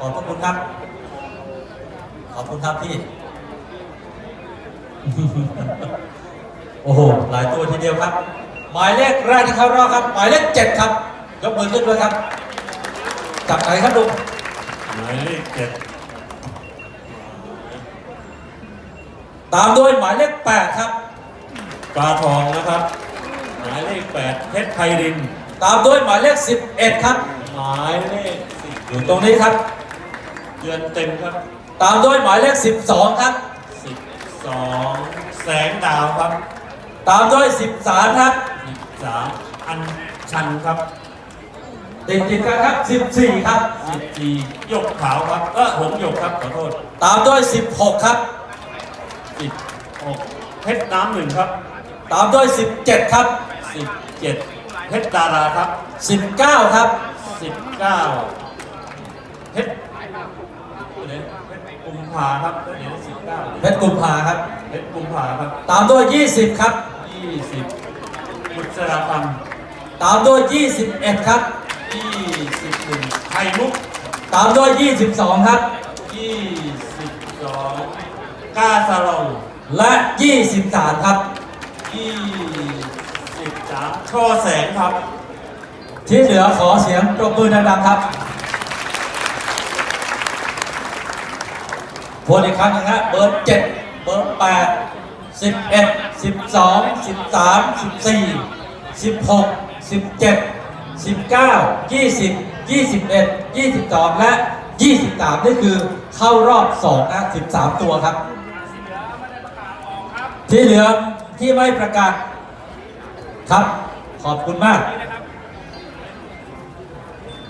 ขอบพระคุณครับ ขอบคุณครับพี่ โอ้โห หลายตัวทีเดียวครับ หมายเลขแรกที่เข้ารอบครับ หมายเลขเจ็ดครับ ยกมือขึ้นด้วยครับ จับไหนครับลุงหมายเลขเจ็ดตามด้วยหมายเลขแปดครับ ปลาทองนะครับ หมายเลขแปดเพชรไพริน ตามด้วยหมายเลขสิบเอ็ดครับ หมายเลขสิบ อยู่ตรงนี้ครับ เดือนเต็มครับ ตามด้วยหมายเลข 12 ครับ 12 แสงดาวครับ ตามด้วย 13 ครับ 13 อันชันครับติดติดกันครับ 14 ครับ 14หยกขาวครับเออหงหยกครับขอโทษ ตามด้วย 16 ครับ 16เพชรน้ำหนึ่งครับ ตามด้วย 17 ครับ 17เพชรดาราครับ 19 ครับ 19 กุมภาครับเดี๋ยวสิบเก้าเพชรกุมภาครับ เพชรกุมภาครับ ตามด้วยยี่สิบครับ ยี่สิบบุษราคตามด้วยยี่สิบเอ็ดครับำยี่สิบหนึ่งไข่มุกตามด้วยยี่สิบสองครับ ยี่สิบสองกาซาลองและยี่สิบสามครับ ยี่สิบสามช่อแสงครับ ที่เหลือขอเสียงปรบมือดังๆครับ วนอีกครั้งนึงฮะเบอร์เจ็ดเบอร์แปดสิบเอ็ดสิบสองสิบสามสิบสี่สิบหกสิบเจ็ดสิบเก้ายี่สิบยี่สิบเอ็ดยี่สิบสองและยี่สิบสามนี่คือเข้ารอบสองนะสิบสามตัวครับ ที่เหลือที่ไม่ประกาศครับขอบคุณมาก